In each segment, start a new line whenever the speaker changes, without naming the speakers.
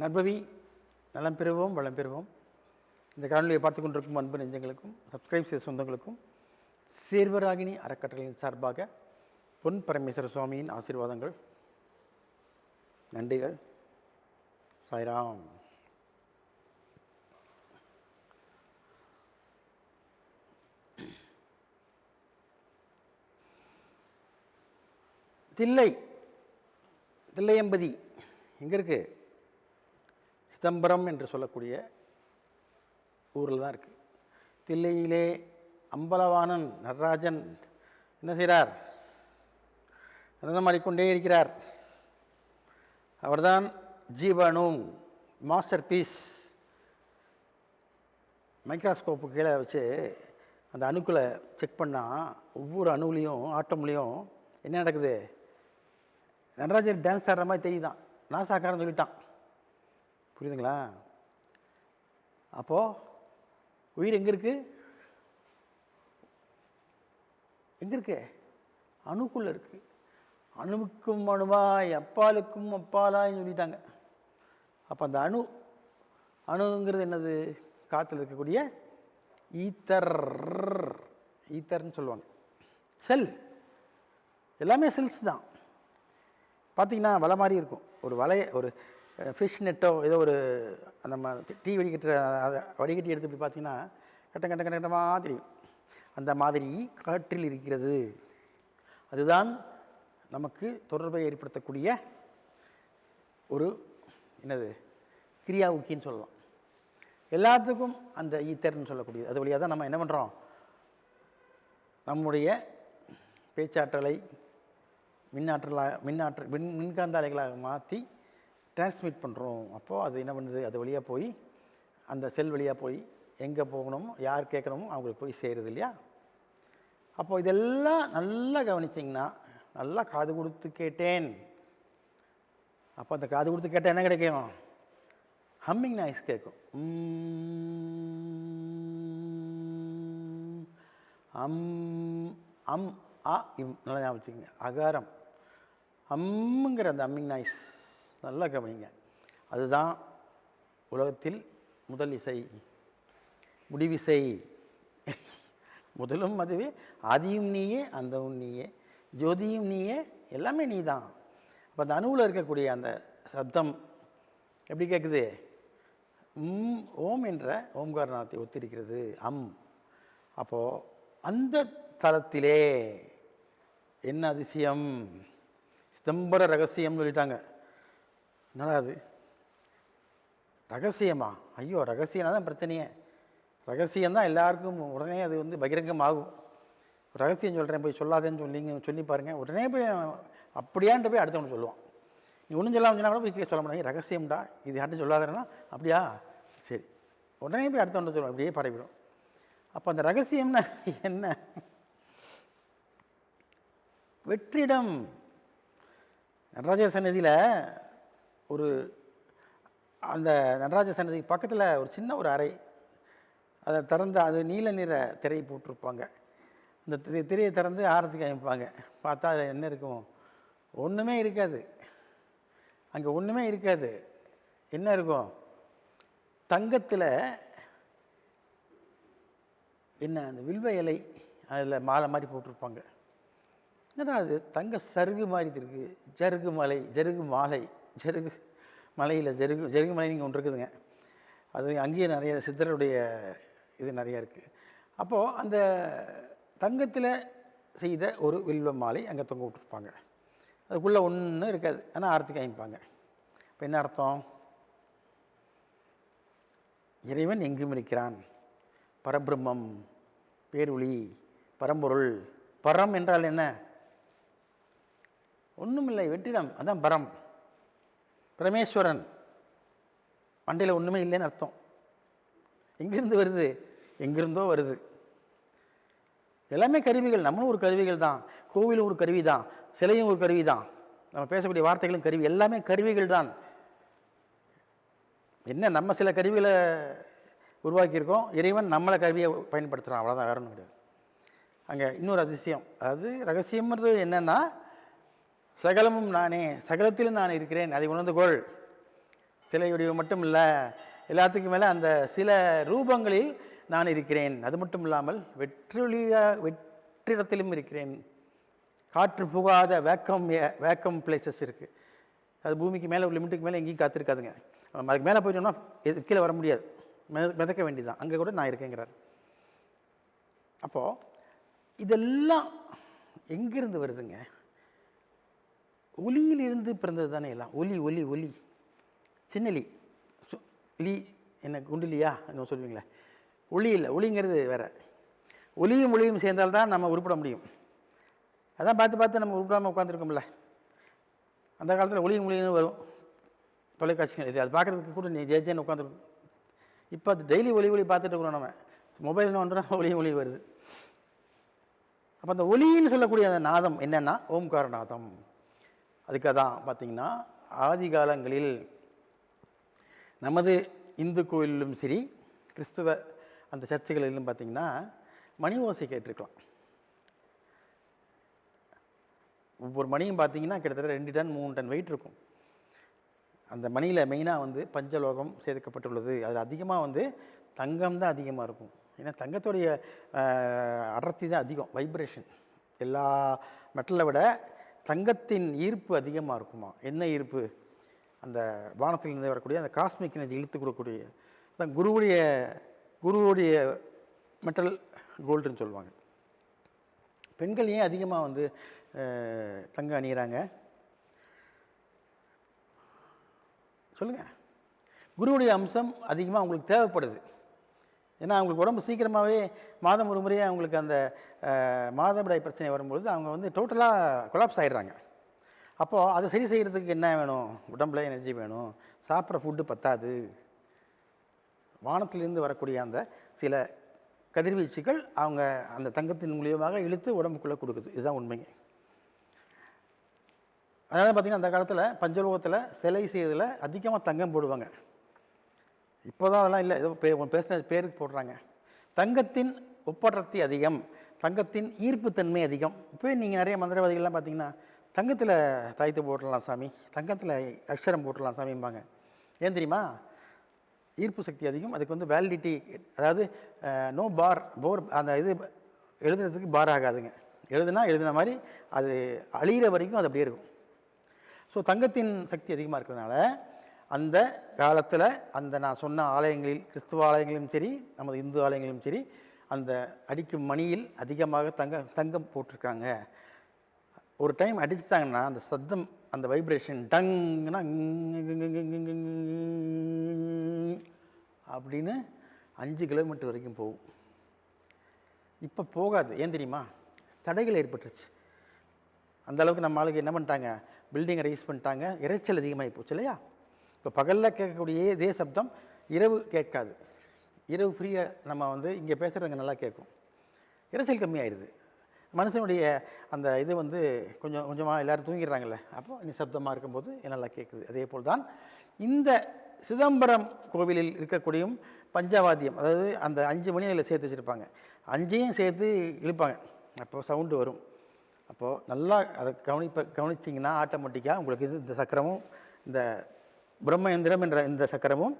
நற்பவி நலம் பெறுவோம் வளம் பெறுவோம். இந்த காணொலியை பார்த்து கொண்டிருக்கும் அன்பு நெஞ்சங்களுக்கும் சப்ஸ்கிரைப் செய்த சொந்தங்களுக்கும் சேர்வராகினி அறக்கட்டளையின் சார்பாக பொன் பரமேஸ்வர சுவாமியின் ஆசீர்வாதங்கள் நன்றிகள். சாய்ராம். தில்லை தில்லையம்பதி எங்கே இருக்குது சிதம்பரம் என்று சொல்லக்கூடிய ஊரில் தான் இருக்குது தில்லையிலே அம்பலவாணன் நடராஜன் என்ன செய்கிறார்? நடனமாடிக்கொண்டே இருக்கிறார். அவர்தான் ஜீவனு மாஸ்டர் பீஸ். மைக்ராஸ்கோப்பு கீழே வச்சு அந்த அணுக்களை செக் பண்ணால் ஒவ்வொரு அணுவிலையும் ஆட்டம்லேயும் என்ன நடக்குது? நடராஜன் டான்ஸ் ஆடுற மாதிரி தெரியுதான். நாசாக்காரன் சொல்லிட்டான். புரியுதுங்களா? அப்போது உயிர் எங்கே இருக்குது எங்கே இருக்கு? அணுக்குள்ளே இருக்குது அணுவுக்கும் அணுவாய் அப்பாலுக்கும் அப்பாலான்னு சொல்லிட்டாங்க. அப்போ அந்த அணு அணுங்கிறது என்னது? காற்றுல இருக்கக்கூடிய ஈத்தர். ஈத்தர்னு சொல்லுவாங்க. செல். எல்லாமே செல்ஸ் தான். பார்த்தீங்கன்னா வலை மாதிரி இருக்கும். ஒரு வலைய ஒரு ஃபிஷ் நெட்டோ ஏதோ ஒரு நம்ம டீ வடிகட்டுற அதை வடிகட்டி எடுத்து போய் பார்த்தீங்கன்னா கட்டம் கட்டம் கட்ட கட்டமாக தெரியும். அந்த மாதிரி காற்றில் இருக்கிறது. அதுதான் நமக்கு தொடர்பை ஏற்படுத்தக்கூடிய ஒரு என்னது கிரியா ஊக்கின்னு சொல்லலாம். எல்லாத்துக்கும் அந்த ஈத்தர்னு சொல்லக்கூடியது. அது வழியாக தான் நம்ம என்ன பண்ணுறோம் நம்முடைய பேச்சாற்றலை மின்னாற்றலாக மின்னாற்றல் மின் மின்காந்த அலைகளாக மாற்றி டிரான்ஸ்மிட் பண்ணுறோம் அப்போது அது என்ன பண்ணுது? அது வழியாக போய் அந்த செல் வழியாக போய் எங்கே போகணுமோ யார் கேட்கணுமோ அவங்களுக்கு போய் சேருது இல்லையா? அப்போது இதெல்லாம் நல்லா கவனிச்சிங்கன்னா நல்லா காது கொடுத்து கேட்டேன். அப்போ அந்த காது கொடுத்து கேட்டால் என்ன கிடைக்கும்? ஹம்மிங் நாய்ஸ் கேட்கும். உம், அம் அம் ஆ இம் நல்லா ஞாபகம் வச்சுக்கோங்க. அகாரம். அம்முங்கிற அந்த அம்மிங் நாய்ஸ் நல்லா கவனிங்க. அதுதான் உலகத்தில் முதல் இசை. முடிவிசை. முதலும் அதுவே ஆதியும் நீயே அந்தவும் நீயே ஜோதியும் நீயே எல்லாமே நீ தான் அப்போ அந்த அணுவில் இருக்கக்கூடிய அந்த சப்தம் எப்படி கேட்குது உம் ஓம் என்ற ஓம்காரநாத்தை ஒத்திருக்கிறது. அம். அப்போது அந்த தளத்திலே என்ன அதிசயம்? சிதம்பர ரகசியம்னு சொல்லிட்டாங்க. என்னடா அது ரகசியமா? ஐயோ ரகசியம்னா தான் பிரச்சனையே. ரகசியம் தான் எல்லாருக்கும் உடனே அது வந்து பகிரங்கமாகும். ரகசியம் சொல்கிறேன் போய் சொல்லாதேன்னு சொல்லிங்க சொல்லி பாருங்கள் உடனே போய் அப்படியான்ட்டு போய் அடுத்தவங்க சொல்லுவான். நீ ஒன்றும் சொல்லாமல் சொன்னால் கூட போய் சொல்ல மாட்டாங்க. ரகசியம்டா இது யார்ட்டும் சொல்லாதேன்னா? அப்படியா? சரி. உடனே போய் அடுத்தவங்க சொல்லுவோம் அப்படியே பரவிடும். அப்போ அந்த ரகசியம்னா என்ன? வெற்றிடம். நடராஜ சன்னதியில் ஒரு அந்த நடராஜ சன்னதிக்கு பக்கத்தில் ஒரு சின்ன ஒரு அறை. அதை திறந்து அது நீல நிற திரை போட்டிருப்பாங்க. அந்த திரையை திறந்து ஆரத்தி காமிப்பாங்க பார்த்தா அதில் என்ன இருக்கும்? ஒன்றுமே இருக்காது. அங்கே ஒன்றுமே இருக்காது. என்ன இருக்கும்? தங்கத்தில் என்ன அந்த வில்வ இலை அதில் மாலை மாதிரி போட்டிருப்பாங்க. என்னடா அது தங்க சருகு மாதிரி இருக்குது ஜருகு மலை ஜருகு மாலை. ஜருகு மலையில் ஜருகு ஜருகு மலை இங்கே ஒன்று இருக்குதுங்க. அது அங்கேயே நிறைய சித்தருடைய இது நிறைய இருக்குது அப்போது அந்த தங்கத்தில் செய்த ஒரு வில்வ மாலை அங்கே தொங்க விட்டுருப்பாங்க. அதுக்குள்ளே ஒன்றும் இருக்காது. ஆனால் ஆரத்தி காமிப்பாங்க. இப்போ என்ன அர்த்தம்? இறைவன் எங்கும் இருக்கிறான். பரபிரம்மம் பேரொளி பரம்பொருள். பரம் என்றால் என்ன? ஒன்றுமில்லை வெற்றிடம். அதான் பரம். பிரமேஸ்வரன். மண்டையில் ஒன்றுமே இல்லைன்னு அர்த்தம். எங்கிருந்து வருது? எங்கிருந்தோ வருது. எல்லாமே கருவிகள். நம்மளும் ஒரு கருவிகள் தான். கோவிலும் ஒரு கருவி தான். சிலையும் ஒரு கருவி தான். நம்ம பேசக்கூடிய வார்த்தைகளும் கருவி. எல்லாமே கருவிகள் தான். என்ன நம்ம சில கருவிகளை உருவாக்கியிருக்கோம்? இறைவன் நம்மளை கருவியை பயன்படுத்துகிறான் அவ்வளோதான் வேற ஒன்றும் கிடையாது. அங்கே இன்னொரு அதிசயம். அதாவது ரகசியம்ன்றது என்னென்னா சகலமும் நானே சகலத்திலும் நான் இருக்கிறேன். அதை உணர்ந்து கொள். சிலை வடிவம் மட்டும் இல்லை எல்லாத்துக்கும் மேலே அந்த சில ரூபங்களில் நான் இருக்கிறேன். அது மட்டும் இல்லாமல் வெற்றொளியா வெற்றிடத்திலும் இருக்கிறேன். காற்று புகாத வேக்கம் வேக்கம் பிளேசஸ் இருக்குது அது பூமிக்கு மேலே ஒரு லிமிட்டுக்கு மேலே எங்கேயும் காத்திருக்காதுங்க. அதுக்கு மேலே போயிட்டோம்னா எது- கீழே வர முடியாது. மித- மிதக்க வேண்டியதுதான். அங்கே கூட நான் இருக்கேங்கிறார். அப்போது இதெல்லாம் எங்கேருந்து வருதுங்க? ஒலியிலிருந்து பிறந்தது தானே எல்லாம்? ஒலி ஒலி ஒலி. சின்னலி. சு- லி என்ன குண்டுலியா? என்ன சொல்லுவீங்களே. ஒளி இல்லை ஒளிங்கிறது வேற. ஒலியும் ஒளியும் சேர்ந்தால்தான் நம்ம உருப்பிட முடியும். அதான் பார்த்து பார்த்து நம்ம உருப்பிடாமல் உட்காந்துருக்கோம்ல அந்த காலத்தில் ஒளியும் ஒளியும் வரும். தொலைக்காட்சி அது பார்க்குறதுக்கு கூட நீ ஜேஜேன்னு உட்காந்துருக்கும் இப்போ அது டெய்லி ஒலி ஒளி பார்த்துட்டு இருக்கிறோம் நம்ம. மொபைல் ஒன்றுனா ஒளியும் ஒளி வருது. அப்போ அந்த ஒலின்னு சொல்லக்கூடிய அந்த நாதம் என்னன்னா ஓம்கார நாதம் அதுக்காக தான் பார்த்திங்கன்னா ஆதி காலங்களில் நமது இந்து கோயிலிலும் சரி கிறிஸ்துவ அந்த சர்ச்சுகளிலும் பார்த்திங்கன்னா மணி ஓசை கேட்டிருக்கலாம். ஒவ்வொரு மணியும் பார்த்தீங்கன்னா கிட்டத்தட்ட ரெண்டு டன் மூணு டன் வெயிட் இருக்கும். அந்த மணியில் மெயினாக வந்து பஞ்சலோகம் சேர்க்கப்பட்டுள்ளது அதில் அதிகமாக வந்து தங்கம் தான் அதிகமாக இருக்கும். ஏன்னா தங்கத்துடைய அடர்த்தி தான் அதிகம் வைப்ரேஷன் எல்லா மெட்டலை விட தங்கத்தின் ஈர்ப்பு அதிகமாக இருக்குமா? என்ன ஈர்ப்பு? அந்த வானத்திலிருந்து வரக்கூடிய அந்த காஸ்மிக் எனர்ஜி இழுத்து கொடுக்கக்கூடிய தான் குருவுடைய குருவுடைய மெட்டல் கோல்டுன்னு சொல்லுவாங்க. பெண்கள் ஏன் அதிகமாக வந்து தங்கம் அணிகிறாங்க சொல்லுங்கள் குருவுடைய அம்சம் அதிகமாக அவங்களுக்கு தேவைப்படுது. ஏன்னா அவங்களுக்கு உடம்பு சீக்கிரமாகவே மாதம் ஒரு முறையே அவங்களுக்கு அந்த மாதவிடாய் பிரச்சனை வரும்பொழுது அவங்க வந்து டோட்டலாக கொலாப்ஸ் ஆயிடுறாங்க. அப்போது அதை சரி செய்கிறதுக்கு என்ன வேணும்? உடம்புல எனர்ஜி வேணும். சாப்பிட்ற ஃபுட்டு பத்தாது. வானத்திலிருந்து வரக்கூடிய அந்த சில கதிர்வீச்சுகள் அவங்க அந்த தங்கத்தின் மூலியமாக இழுத்து உடம்புக்குள்ளே கொடுக்குது. இதுதான் உண்மைங்க அதனால் பார்த்திங்கன்னா அந்த காலத்தில் பஞ்சலோகத்தில் சிலை செய்யறதுல அதிகமாக தங்கம் போடுவாங்க. இப்போதான் அதெல்லாம் இல்லை. ஏதோ பே பேசின பேருக்கு போடுறாங்க. தங்கத்தின் ஒப்படர்த்தி அதிகம். தங்கத்தின் ஈர்ப்புத்தன்மை அதிகம். இப்போ நீங்கள் நிறைய மந்திரவாதிகள்லாம் பார்த்தீங்கன்னா தங்கத்தில் தாய்த்து போட்டுடலாம் சாமி. தங்கத்தில் அக்ஷரம் போட்டுடலாம் சாமிம்பாங்க. ஏன் தெரியுமா? ஈர்ப்பு சக்தி அதிகம். அதுக்கு வந்து வேலிடிட்டி அதாவது நோ பார் போர் அந்த இது எழுதுறதுக்கு பார் ஆகாதுங்க. எழுதுனா எழுதுன மாதிரி அது அழியிற வரைக்கும் அது அப்படியே இருக்கும். ஸோ தங்கத்தின் சக்தி அதிகமாக இருக்கிறதுனால அந்த காலத்தில் அந்த நான் சொன்ன ஆலயங்களில் கிறிஸ்துவ ஆலயங்களிலும் சரி நமது இந்து ஆலயங்களிலும் சரி அந்த அடிக்கும் மணியில் அதிகமாக தங்க தங்கம் போட்டிருக்காங்க. ஒரு டைம் அடிச்சிட்டாங்கன்னா அந்த சத்தம் அந்த வைப்ரேஷன் டங்குனா அப்படின்னு அஞ்சு கிலோமீட்டர் வரைக்கும் போகும். இப்போ போகாது. ஏன் தெரியுமா? தடைகள் ஏற்பட்டுருச்சு. அந்த அளவுக்கு நம்ம ஆளுக்கு என்ன பண்ணிட்டாங்க? பில்டிங்கை ரைஸ் பண்ணிட்டாங்க. இரைச்சல் அதிகமாகி போச்சு இல்லையா? இப்போ பகலில் கேட்கக்கூடிய இதே சப்தம் இரவு கேட்காது. இரவு ஃப்ரீயாக நம்ம வந்து இங்கே பேசுகிறதுங்க நல்லா கேட்கும். இரைச்சல் கம்மியாயிடுது. மனுஷனுடைய அந்த இது வந்து கொஞ்சம் கொஞ்சமாக எல்லோரும் தூங்கிடுறாங்கல்ல அப்போ நிசப்தமாக இருக்கும்போது நல்லா கேட்குது. அதே போல் தான் இந்த சிதம்பரம் கோவிலில் இருக்கக்கூடிய பஞ்சவாத்தியம் அதாவது அந்த அஞ்சு மணி அதில் சேர்த்து வச்சுருப்பாங்க. அஞ்சையும் சேர்த்து இழுப்பாங்க. அப்போது சவுண்டு வரும். அப்போது நல்லா அதை கவனிப்ப கவனிச்சிங்கன்னா ஆட்டோமேட்டிக்காக உங்களுக்கு இது இந்த சக்கரமும் இந்த பிரம்மயந்திரம் என்ற இந்த சக்கரமும்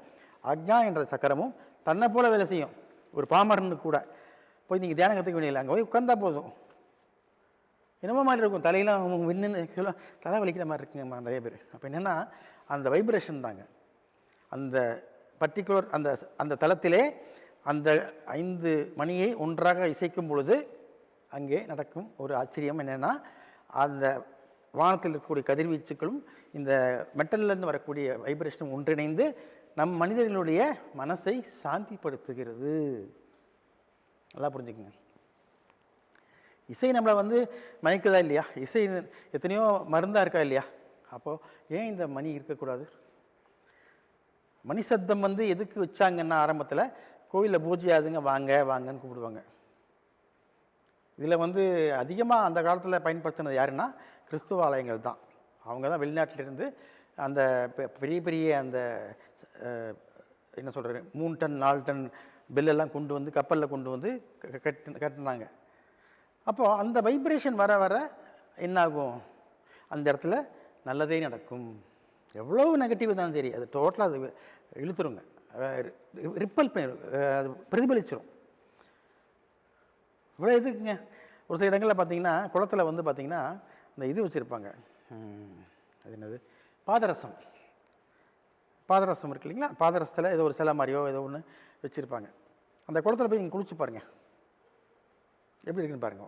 அக்ஞா என்ற சக்கரமும் தன்னை போல வேலை செய்யும். ஒரு பாமரனு கூட போய் நீங்கள் தியானம் கற்றுக்க வேண்டியதில்லை. அங்கே போய் உட்காந்தா போதும். என்னமோ மாதிரி இருக்கும். தலையெல்லாம் வின்னு தலை வலிக்கிற மாதிரி இருக்குங்கம்மா நிறைய பேர். அப்போ என்னென்னா அந்த வைப்ரேஷன் தாங்க. அந்த பர்டிகுலர் அந்த அந்த தளத்திலே அந்த ஐந்து மணியை ஒன்றாக இசைக்கும் பொழுது அங்கே நடக்கும் ஒரு ஆச்சரியம் என்னென்னா அந்த வானத்தில் இருக்கக்கூடிய கதிர்வீச்சுக்களும் இந்த மெட்டல்லேருந்து வரக்கூடிய வைப்ரேஷனும் ஒன்றிணைந்து நம் மனிதர்களுடைய மனசை சாந்திப்படுத்துகிறது. நல்லா புரிஞ்சுக்குங்க. இசை நம்மளை வந்து மயக்குதா இல்லையா? இசை எத்தனையோ மருந்தாக இருக்கா இல்லையா? அப்போது ஏன் இந்த மணி இருக்கக்கூடாது? மணி சத்தம் வந்து எதுக்கு வச்சாங்கன்னா ஆரம்பத்தில் கோயிலில் பூஜை ஆகுதுங்க வாங்க வாங்கன்னு கூப்பிடுவாங்க. இதில் வந்து அதிகமாக அந்த காலத்தில் பயன்படுத்தினது யாருன்னா கிறிஸ்துவ ஆலயங்கள் தான். அவங்க தான் வெளிநாட்டிலிருந்து அந்த பெ- பெரிய பெரிய அந்த என்ன சொல்கிறது மூணு டன் நாலு டன் பில்லெல்லாம் கொண்டு வந்து கப்பலில் கொண்டு வந்து க- கட்டு கட்டினாங்க. அப்போது அந்த வைப்ரேஷன் வர வர என்னாகும்? அந்த இடத்துல நல்லதே நடக்கும். எவ்வளோ நெகட்டிவ் இருந்தாலும் சரி அது டோட்டலாக அது இழுத்துருங்க. ரிப்பல் பண்ணி அது பிரதிபலிச்சிடும் இவ்வளோ எதுக்குங்க? ஒரு சில இடங்களில் பார்த்தீங்கன்னா குளத்துல வந்து பார்த்திங்கன்னா இந்த இது வச்சுருப்பாங்க. அது என்னது? பாதரசம். பாதரசம் இருக்கு இல்லைங்களா? பாதரசத்தில் ஏதோ ஒரு சிலை மாதிரியோ ஏதோ ஒன்று வச்சுருப்பாங்க. அந்த குளத்துல போய் நீங்கள் குளிச்சு பாருங்கள் எப்படி இருக்குன்னு பாருங்க.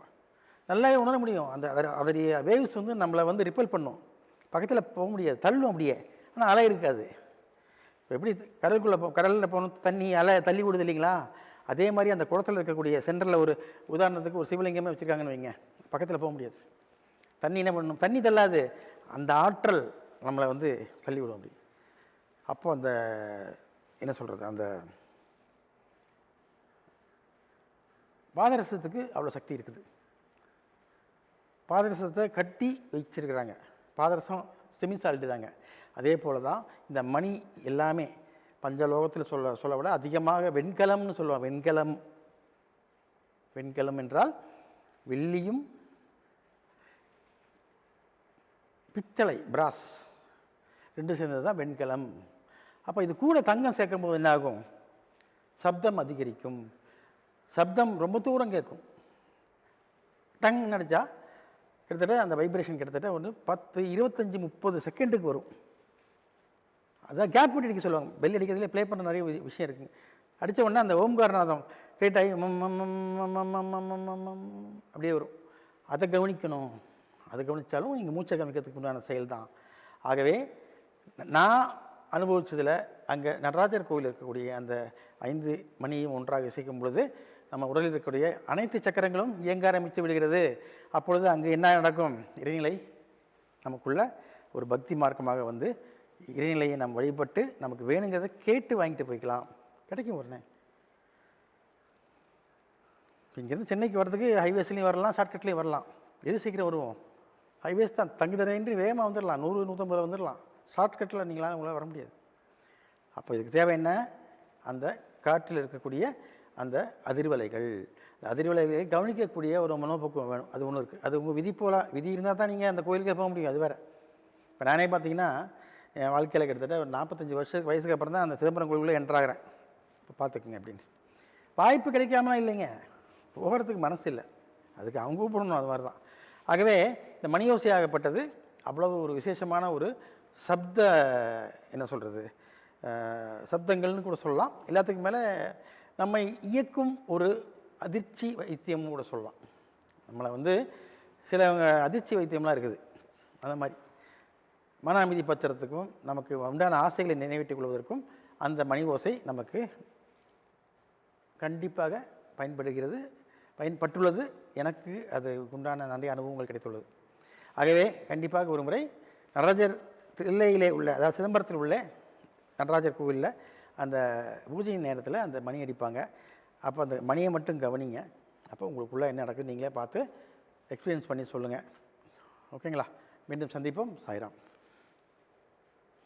நல்லாவே உணர முடியும். அந்த அதோட- அதோடைய வேவ்ஸ் வந்து நம்மளை வந்து ரிப்பல் பண்ணும். பக்கத்தில் போக முடியாது. தள்ளும் அப்படியே. ஆனால் அலை இருக்காது. இப்போ எப்படி கடலுக்குள்ளே போ கடலில் போகணும் தண்ணி அலை தள்ளி விடுது இல்லைங்களா? அதே மாதிரி அந்த குளத்துல இருக்கக்கூடிய சென்டரில் ஒரு உதாரணத்துக்கு ஒரு சிவலிங்கமே வச்சுருக்காங்கன்னு வைங்க. பக்கத்தில் போக முடியாது. தண்ணி என்ன பண்ணணும்? தண்ணி தள்ளாது. அந்த ஆற்றல் நம்மளை வந்து தள்ளி விடும் அப்படி. அப்போ அந்த என்ன சொல்கிறது அந்த பாதரசத்துக்கு அவ்வளோ சக்தி இருக்குது. பாதரசத்தை கட்டி வச்சிருக்கிறாங்க. பாதரசம் செமி சால்ட்டு தாங்க. அதே போல தான் இந்த மணி எல்லாமே பஞ்சலோகத்தில் சொல்ல சொல்ல விட அதிகமாக வெண்கலம்னு சொல்லுவாங்க. வெண்கலம். வெண்கலம் என்றால் வெள்ளியும் பித்தளை பிராஸ் ரெண்டு சேர்ந்தது தான் வெண்கலம் அப்போ இது கூட தங்கம் சேர்க்கும் போது என்னாகும் சப்தம் அதிகரிக்கும் சப்தம் ரொம்ப தூரம் கேட்கும் டங் நடித்தா கிட்டத்தட்ட அந்த வைப்ரேஷன் கிட்டத்தட்ட ஒன்று பத்து இருபத்தஞ்சி முப்பது செகண்டுக்கு வரும் அதான் கேப் விட்டு அடிக்க சொல்லுவாங்க பெல் அடிக்கிறதுல ப்ளே பண்ண நிறைய விஷயம் இருக்குது அடித்த உடனே அந்த ஓம்காரநாதம் கிரியேட் ஆகி மம் மம் மம் மம் மம் மம் மம் அப்படியே வரும் அதை கவனிக்கணும் அது கவனித்தாலும் நீங்கள் மூச்சை கவனிக்கிறதுக்கு உண்டான செயல் தான் ஆகவே நான் அனுபவித்ததில் அங்கே நடராஜர் கோவில் இருக்கக்கூடிய அந்த ஐந்து மணியும் ஒன்றாக இசைக்கும் பொழுது நம்ம உடலில் இருக்கக்கூடிய அனைத்து சக்கரங்களும் இயங்க ஆரம்பித்து விடுகிறது. அப்பொழுது அங்கே என்ன நடக்கும்? இறைநிலை நமக்குள்ள ஒரு பக்தி மார்க்கமாக வந்து இறைநிலையை நாம் வழிபட்டு நமக்கு வேணுங்கிறத கேட்டு வாங்கிட்டு போய்க்கலாம். கிடைக்கும் உடனே. இங்கேருந்து சென்னைக்கு வர்றதுக்கு ஹைவேஸ்லேயும் வரலாம் ஷார்ட்கட்லேயும் வரலாம். எது சீக்கிரம் வருவோம்? ஹைவேஸ் தான். தங்கு தடையின்றி வேகமாக வந்துடலாம் நூறு நூற்றம்பது வந்துடலாம் ஷார்ட்கட்டில் நீங்களாம் உங்களால் வர முடியாது. அப்போ இதுக்கு தேவை என்ன? அந்த காற்றில் இருக்கக்கூடிய அந்த அதிர்வலைகள். அந்த அதிர்வலைகளை கவனிக்கக்கூடிய ஒரு மனோபக்குவம் வேணும். அது ஒன்று இருக்குது அது உங்கள் விதி போல விதி இருந்தால் தான் நீங்கள் அந்த கோயிலுக்கே போக முடியும். அது வேறு. இப்போ நானே பார்த்தீங்கன்னா என் வாழ்க்கையில் கிட்டத்தட்ட ஒரு நாற்பத்தஞ்சு வருஷ வயசுக்கு அப்புறம் தான் அந்த சிதம்பரம் கோயிலுக்குள்ளே என்ட்ராகிறேன் இப்போ பார்த்துக்குங்க அப்படின்னு வாய்ப்பு கிடைக்காமலாம் இல்லைங்க. போகிறதுக்கு மனசு இல்லை. அதுக்கு அவங்க கூப்பிடணும். அது மாதிரி தான் ஆகவே இந்த மணியோசையாகப்பட்டது அவ்வளவு ஒரு விசேஷமான ஒரு சப்த என்ன சொல்கிறது சப்தங்கள்னு கூட சொல்லலாம். எல்லாத்துக்கும் மேலே நம்மை இயக்கும் ஒரு அதிர்ச்சி வைத்தியம்னு கூட சொல்லலாம். நம்மளை வந்து சிலவங்க அதிர்ச்சி வைத்தியம்லாம் இருக்குது. அந்த மாதிரி. மன அமைதி பத்திரத்துக்கும் நமக்கு உண்டான ஆசைகளை நிறைவேற்றிக் கொள்வதற்கும் அந்த மணி ஓசை நமக்கு கண்டிப்பாக பயன்படுகிறது பயன்பட்டுள்ளது. எனக்கு அது உண்டான நிறைய அனுபவங்கள் கிடைத்துள்ளது. ஆகவே கண்டிப்பாக ஒரு முறை நடராஜர் தில்லையிலே உள்ள அதாவது சிதம்பரத்தில் உள்ள நடராஜர் கோவிலில் அந்த பூஜையின் நேரத்தில் அந்த மணி அடிப்பாங்க. அப்போ அந்த மணியை மட்டும் கவனிங்க. அப்போ உங்களுக்குள்ளே என்ன நடக்குது நீங்களே பார்த்து எக்ஸ்பீரியன்ஸ் பண்ணி சொல்லுங்கள் ஓகேங்களா? மீண்டும் சந்திப்போம். சாய்ராம்.